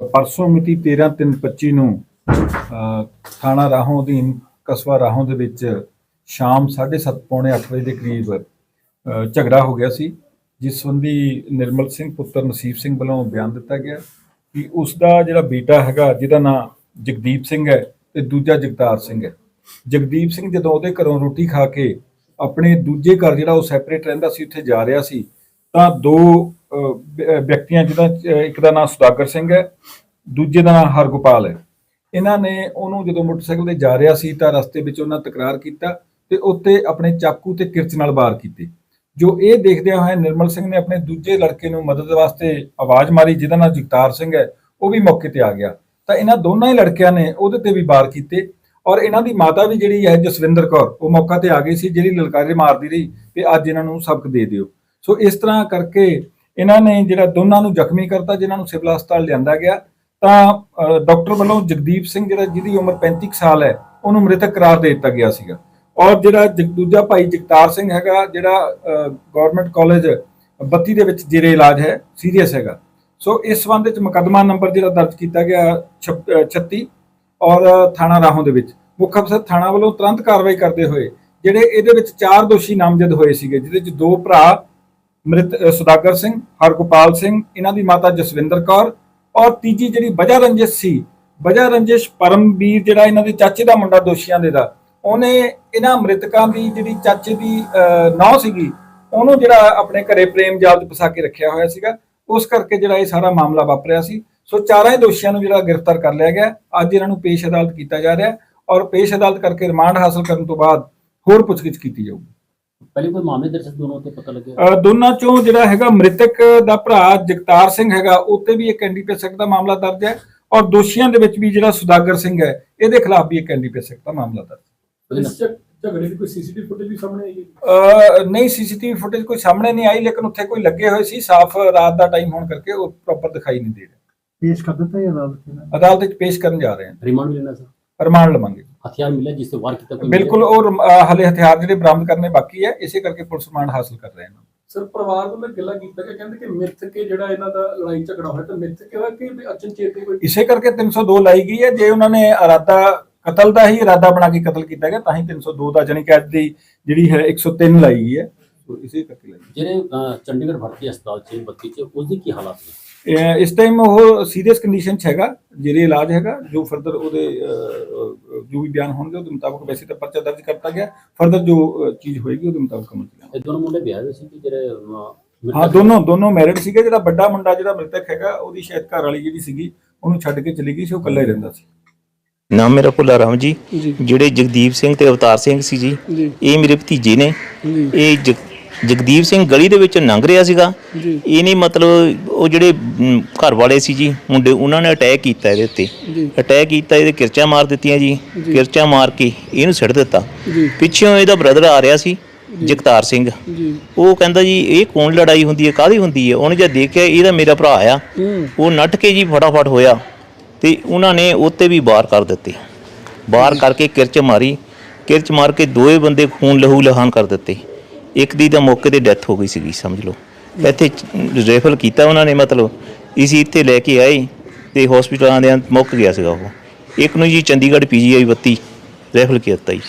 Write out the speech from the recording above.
ਪਰਸੋਂ ਮਿਤੀ 13/3/25 ਨੂੰ ਥਾਣਾ ਰਾਹੋਂ ਅਧੀਨ, ਕਸਬਾ ਰਾਹੋਂ ਦੇ ਵਿੱਚ ਸ਼ਾਮ 7:30 ਪੌਣੇ 8 ਵਜੇ ਦੇ ਕਰੀਬ ਝਗੜਾ ਹੋ ਗਿਆ ਸੀ, ਜਿਸ ਸੰਬੰਧੀ ਨਿਰਮਲ ਸਿੰਘ ਪੁੱਤਰ ਨਸੀਬ ਸਿੰਘ ਵੱਲੋਂ ਬਿਆਨ ਦਿੱਤਾ ਗਿਆ ਕਿ ਉਸ ਦਾ ਜਿਹੜਾ ਬੇਟਾ ਹੈਗਾ, ਜਿਹਦਾ ਨਾਮ ਜਗਦੀਪ ਸਿੰਘ ਹੈ ਤੇ ਦੂਜਾ ਜਗਤਾਰ ਸਿੰਘ ਹੈ। ਜਗਦੀਪ ਸਿੰਘ ਜਦੋਂ ਉਹਦੇ ਘਰੋਂ ਰੋਟੀ ਖਾ ਕੇ ਆਪਣੇ ਦੂਜੇ ਘਰ ਜਿਹੜਾ ਉਹ ਸੈਪਰੇਟ ਰਹਿੰਦਾ ਸੀ, ਉੱਥੇ ਜਾ ਰਿਹਾ ਸੀ ਤਾਂ ਦੋ ਵਿਅਕਤੀਆਂ ਜਿਹਦਾ ਇੱਕ ਦਾ ਨਾਮ ਸੁਦਾਗਰ ਸਿੰਘ ਹੈ, ਦੂਜੇ ਦਾ ਨਾਮ ਹਰਗੋਪਾਲ ਹੈ। ਇਹਨਾਂ ਨੇ ਉਹਨੂੰ ਜਦੋਂ ਮੋਟਰਸਾਈਕਲ ਤੇ ਜਾ ਰਿਹਾ ਸੀ ਤਾਂ ਰਸਤੇ ਵਿੱਚ ਉਹਨਾਂ ਤਕਰਾਰ ਕੀਤਾ ਤੇ ਉੱਤੇ ਆਪਣੇ ਚਾਕੂ ਤੇ ਕਿਰਚ ਨਾਲ ਵਾਰ ਕੀਤੇ। ਜੋ ਇਹ ਦੇਖਦਿਆਂ ਹੋਇਆ ਨਿਰਮਲ ਸਿੰਘ ਨੇ ਆਪਣੇ ਦੂਜੇ ਲੜਕੇ ਨੂੰ ਮਦਦ ਵਾਸਤੇ ਆਵਾਜ਼ ਮਾਰੀ, ਜਿਹਦਾ ਨਾਮ ਜਗਤਾਰ ਸਿੰਘ ਹੈ, ਉਹ ਵੀ ਮੌਕੇ ਤੇ ਆ ਗਿਆ। ਤਾਂ ਇਹਨਾਂ ਦੋਨਾਂ ਹੀ ਲੜਕਿਆਂ ਨੇ ਉਹਦੇ ਤੇ ਵੀ ਵਾਰ ਕੀਤੇ ਔਰ ਇਹਨਾਂ ਦੀ ਮਾਤਾ ਵੀ ਜਿਹੜੀ ਹੈ ਜਸਵਿੰਦਰ ਕੌਰ, ਉਹ ਮੌਕਾ ਤੇ ਆ ਗਈ ਸੀ, ਜਿਹੜੀ ਲਲਕਾਰੇ ਮਾਰਦੀ ਰਹੀ ਤੇ ਅੱਜ ਇਹਨਾਂ ਨੂੰ ਸਬਕ ਦੇ ਦਿਓ। ਸੋ ਇਸ ਤਰ੍ਹਾਂ ਕਰਕੇ ਇਹਨਾਂ ਨੇ ਜਿਹੜਾ ਦੋਨਾਂ ਨੂੰ ਜ਼ਖਮੀ ਕਰਤਾ, ਜਿਨ੍ਹਾਂ ਨੂੰ ਸਿਵਲ ਹਸਪਤਾਲ ਲਿਆਂਦਾ ਗਿਆ, ਤਾਂ ਡਾਕਟਰ ਵੱਲੋਂ ਜਗਦੀਪ ਸਿੰਘ ਜਿਹੜਾ ਜਿਹਦੀ ਉਮਰ 35 ਕੁ ਸਾਲ ਹੈ, ਉਹਨੂੰ ਮ੍ਰਿਤਕ ਕਰਾਰ ਦੇ ਦਿੱਤਾ ਗਿਆ ਸੀਗਾ। ਔਰ ਜਿਹੜਾ ਜਗ- ਦੂਜਾ ਭਾਈ ਜਗਤਾਰ ਸਿੰਘ ਹੈਗਾ, ਜਿਹੜਾ ਗਵਰਨਮੈਂਟ ਕਾਲਜ 32 ਦੇ ਵਿੱਚ ਜਿਹੜੇ ਇਲਾਜ ਹੈ, ਸੀਰੀਅਸ ਹੈਗਾ। ਸੋ ਇਸ ਸੰਬੰਧ ਵਿੱਚ ਮੁਕੱਦਮਾ ਨੰਬਰ ਜਿਹੜਾ ਦਰਜ ਕੀਤਾ ਗਿਆ, ਛਪ- 36 ਔਰ ਥਾਣਾ ਰਾਹੋਂ ਦੇ ਵਿੱਚ। ਮੁੱਖ ਅਫਸਰ ਥਾਣਾ ਵੱਲੋਂ ਤੁਰੰਤ ਕਾਰਵਾਈ ਕਰਦੇ ਹੋਏ, ਜਿਹੜੇ ਇਹਦੇ ਵਿੱਚ ਚਾਰ ਦੋਸ਼ੀ ਨਾਮਜ਼ਦ ਹੋਏ ਸੀਗੇ, ਜਿਹਦੇ ਵਿੱਚ ਦੋ ਭਰਾ ਮ੍ਰਿਤ ਸੁਦਾਗਰ ਸਿੰਘ, ਹਰਗੋਪਾਲ ਸਿੰਘ, ਇਹਨਾਂ ਦੀ ਮਾਤਾ ਜਸਵਿੰਦਰ ਕੌਰ ਔਰ ਤੀਜੀ ਜਿਹੜੀ ਵਜਾ ਰੰਜਿਸ਼ ਸੀ ਵਜਾ ਰੰਜਿਸ਼ ਪਰਮਵੀਰ ਜਿਹੜਾ ਇਹਨਾਂ ਦੇ ਚਾਚੇ ਦਾ ਮੁੰਡਾ ਦੋਸ਼ੀਆਂ ਦੇ ਦਾ, ਉਹਨੇ ਇਹਨਾਂ ਮ੍ਰਿਤਕਾਂ ਦੀ ਜਿਹੜੀ ਚਾਚੇ ਦੀ ਨੌ ਸੀਗੀ, ਉਹਨੂੰ ਜਿਹੜਾ ਆਪਣੇ ਘਰੇ ਪ੍ਰੇਮ ਜਾਲ 'ਚ ਫਸਾ ਕੇ ਰੱਖਿਆ ਹੋਇਆ ਸੀਗਾ, ਉਸ ਕਰਕੇ ਜਿਹੜਾ ਇਹ ਸਾਰਾ ਮਾਮਲਾ ਵਾਪਰਿਆ ਸੀ। ਸੋ ਚਾਰਾਂ ਹੀ ਦੋਸ਼ੀਆਂ ਨੂੰ ਜਿਹੜਾ ਗ੍ਰਿਫਤਾਰ ਕਰ ਲਿਆ ਗਿਆ, ਅੱਜ ਇਹਨਾਂ ਨੂੰ ਪੇਸ਼ ਅਦਾਲਤ ਕੀਤਾ ਜਾ ਰਿਹਾ ਔਰ ਪੇਸ਼ ਅਦਾਲਤ ਕਰਕੇ ਰਿਮਾਂਡ ਹਾਸਲ ਕਰਨ ਤੋਂ ਬਾਅਦ ਹੋਰ ਪੁੱਛਗਿੱਛ ਕੀਤੀ ਜਾਊਗੀ। ਪਹਿਲੇ ਕੋਈ ਮਾਮਲੇ ਦਰਜ ਦੋਨੋਂ ਤੇ ਪਤਾ ਲੱਗਿਆ? ਅ, ਦੋਨਾਂ ਚੋਂ ਜਿਹੜਾ ਹੈਗਾ ਮ੍ਰਿਤਕ ਦਾ ਭਰਾ ਜਗਤਾਰ ਸਿੰਘ ਹੈਗਾ ਉੱਤੇ ਵੀ ਇੱਕ ਐਨਡੀਪੀਐਸ ਐਕਟ ਦਾ ਮਾਮਲਾ ਦਰਜ ਹੈ ਔਰ ਦੋਸ਼ੀਆਂ ਦੇ ਵਿੱਚ ਵੀ ਜਿਹੜਾ ਸੁਦਾਗਰ ਸਿੰਘ ਹੈ ਇਹਦੇ ਖਿਲਾਫ ਵੀ ਇੱਕ ਐਨਡੀਪੀਐਸ ਐਕਟ ਦਾ ਮਾਮਲਾ ਦਰਜ ਹੈ। ਇਸ ਝ- ਝਗੜੇ ਦੀ ਕੋਈ ਸੀਸੀਟੀਵੀ ਫੁਟੇਜ ਵੀ ਸਾਹਮਣੇ ਆਈ ਹੈ ਅ, ਨਹੀਂ ਸੀਸੀਟੀਵੀ ਫੁਟੇਜ ਕੋਈ ਸਾਹਮਣੇ ਨਹੀਂ ਆਈ ਲੇਕਿਨ ਉੱਥੇ ਕੋਈ ਲੱਗੇ ਹੋਏ ਸੀ ਸਾਫ਼ ਰਾਤ ਦਾ ਟਾਈਮ ਹੋਣ ਕਰਕੇ ਉਹ ਪ੍ਰੋਪਰ ਦਿਖਾਈ ਨਹੀਂ ਦੇ ਰਿਹਾ। ਪੇਸ਼ ਕਰ ਦਿੱਤਾ ਜਾਂ ਅਦਾਲਤ ਨੇ? ਅਦਾਲਤ ਵਿੱਚ ਪੇਸ਼ ਕਰਨ ਜਾ ਰਹੇ ਰਿਮਾਂਡ ਵੀ ਲੈਣਾ ਸਰ ਹਾਂ ਰਿਮਾਂਡ ਲਵਾਂਗੇ। ਹਥਿਆਰ ਮਿਲਿਆ ਜਿਸ ਤੇ ਵਾਰ ਕੀਤਾ ਕੋਈ ਬਿਲਕੁਲ ਉਹ ਹਲੇ ਹਥਿਆਰ ਜਿਹੜੇ ਬਰਾਮਦ ਕਰਨੇ ਬਾਕੀ ਹੈ ਇਸੇ ਕਰਕੇ ਪੁਲਿਸ ਰਿਮਾਂਡ ਹਾਸਲ ਕਰ ਰਹੇ ਹਨ। ਸਰ ਪਰਿਵਾਰ ਵੱਲੋਂ ਗਿੱਲਾ ਕੀਤਾ ਗਿਆ ਕਹਿੰਦੇ ਕਿ ਮਿੱਥ ਕੇ ਜਿਹੜਾ ਇਹਨਾਂ ਦਾ ਲੜਾਈ ਝਗੜਾ ਹੋਇਆ ਤਾਂ ਮਿੱਥ ਕੇ ਹੋਇਆ ਕਿ ਵੀ ਅਚਨਚੇਤ ਹੀ ਕੋਈ ਇਸੇ ਕਰਕੇ 302 ਲਾਈ ਗਈ ਹੈ ਜੇ ਉਹਨਾਂ ਨੇ ਇਰਾਦਾ ਕਤਲ ਦਾ ਹੀ ਇਰਾਦਾ ਬਣਾ ਕੇ ਕਤਲ ਕੀਤਾ ਗਿਆ ਤਾਂ ਹੀ 302 ਦਾ ਜਾਨੀ ਕਿ ਅੱਜ ਦੀ ਜਿਹੜੀ ਹੈ 103 ਲਾਈ ਗਈ ਹੈ। ਸੋ ਇਸੇ ਕਰਕੇ ਲਾਈ। ਜਿਹੜੇ ਚੰਡੀਗੜ੍ਹ ਭਰਤੀ ਹਸਪਤਾਲ ਚ 32 ਚ ਉਸ ਦੀ ਕੀ ਹਾਲਾਤ ਇਹ- ਇਸ ਟਾਈਮ ਉਹ ਸੀਰੀਅਸ ਕੰਡੀਸ਼ਨ 'ਚ ਹੈਗਾ ਜਿਹੜੇ ਇਲਾਜ ਹੈਗਾ ਜੋ ਫਰਦਰ ਉਹਦੇ ਜੋ ਵੀ ਬਿਆਨ ਹੋਣਗੇ ਉਹਦੇ ਮੁਤਾਬਕ ਵੈਸੇ ਤਾਂ ਪਰਚਾ ਦਰਜ ਕਰਤਾ ਗਿਆ ਫਰਦਰ ਜੋ ਚੀਜ਼ ਹੋਏਗੀ ਉਹਦੇ ਮੁਤਾਬਕ ਅਮਲ। ਇਹ ਦੋਨੋਂ ਮੁੰਡੇ ਵਿਆਹ ਹੋਏ ਸੀ ਕਿ ਜਿਹੜੇ ਹਾਂ ਦੋਨੋਂ ਦੋਨੋਂ ਮੈਰਿਡ ਸੀਗੇ ਜਿਹੜਾ ਵੱਡਾ ਮੁੰਡਾ ਜਿਹੜਾ ਮ੍ਰਿਤਕ ਹੈਗਾ ਉਹਦੀ ਸ਼ਾਇਦ ਘਰ ਵਾਲੀ ਜਿਹੜੀ ਸੀਗੀ ਉਹਨੂੰ ਛੱਡ ਕੇ ਚਲੀ ਗਈ ਸੀ ਉਹ ਇਕੱਲਾ ਹੀ ਰਹਿੰਦਾ ਸੀ। ਨਾਮ ਮੇਰਾ ਭੁੱਲਾ ਰਾਮ ਜੀ ਜਿਹੜੇ ਜਗਦੀਪ ਸਿੰਘ ਤੇ ਅਵਤਾਰ ਸਿੰਘ ਸੀ ਜੀ ਇਹ ਮੇਰੇ ਭਤੀਜੇ ਨੇ। ਇਹ ਜਗਦੀਪ ਸਿੰਘ ਗਲੀ ਦੇ ਵਿੱਚ ਲੰਘ ਰਿਹਾ ਸੀਗਾ। ਇਹ ਨਹੀਂ ਮਤਲਬ ਉਹ ਜਿਹੜੇ ਮ, ਘਰ ਵਾਲੇ ਸੀ ਜੀ ਮੁੰਡੇ ਉਹਨਾਂ ਨੇ ਅਟੈਕ ਕੀਤਾ ਇਹਦੇ ਉੱਤੇ। ਅਟੈਕ ਕੀਤਾ ਇਹਦੇ ਕਿਰਚਾਂ ਮਾਰ ਦਿੱਤੀਆਂ ਜੀ। ਕਿਰਚਾਂ ਮਾਰ ਕੇ ਇਹਨੂੰ ਸਿੱਟ ਦਿੱਤਾ। ਪਿੱਛੋਂ ਇਹਦਾ ਬ੍ਰਦਰ ਆ ਰਿਹਾ ਸੀ ਜਗਤਾਰ ਸਿੰਘ। ਉਹ ਕਹਿੰਦਾ ਜੀ ਇਹ ਕੌਣ ਲੜਾਈ ਹੁੰਦੀ ਹੈ ਕਾਹਦੀ ਹੁੰਦੀ ਹੈ? ਉਹਨੇ ਜਦ ਦੇਖਿਆ ਇਹਦਾ ਮੇਰਾ ਭਰਾ ਆ। ਉਹ ਨੱਠ ਕੇ ਜੀ ਫਟਾਫਟ ਹੋਇਆ ਤੇ ਉਹਨਾਂ ਨੇ ਉੱਤੇ ਵੀ ਬਾਰ ਕਰ ਦਿੱਤੇ। ਬਾਰ ਕਰਕੇ ਕਿਰਚ ਮਾਰੀ। ਕਿਰਚ ਮਾਰ ਕੇ ਦੋਏ ਬੰਦੇ ਖੂਨ ਲਹੂ ਲਹਾਨ ਕਰ ਦਿੱਤੇ। ਇੱਕ ਦੀ ਤਾਂ ਮੌਕੇ ਤੇ ਡੈਥ ਹੋ ਗਈ ਸੀਗੀ, ਸਮਝ ਲਓ। ਇੱਥੇ ਰੈਫਰ ਕੀਤਾ ਉਹਨਾਂ ਨੇ, ਮਤਲਬ ਇਸੀ ਇੱਥੇ ਲੈ ਕੇ ਆਏ ਤੇ ਹਸਪੀਟਲਾਂ ਦੇ ਮੁੱਕ ਗਿਆ ਸੀਗਾ ਉਹ। ਇੱਕ ਨੂੰ ਜੀ ਚੰਡੀਗੜ੍ਹ ਪੀਜੀਆਈ 32 ਰੈਫਰ ਕੀਤਾ ਜੀ।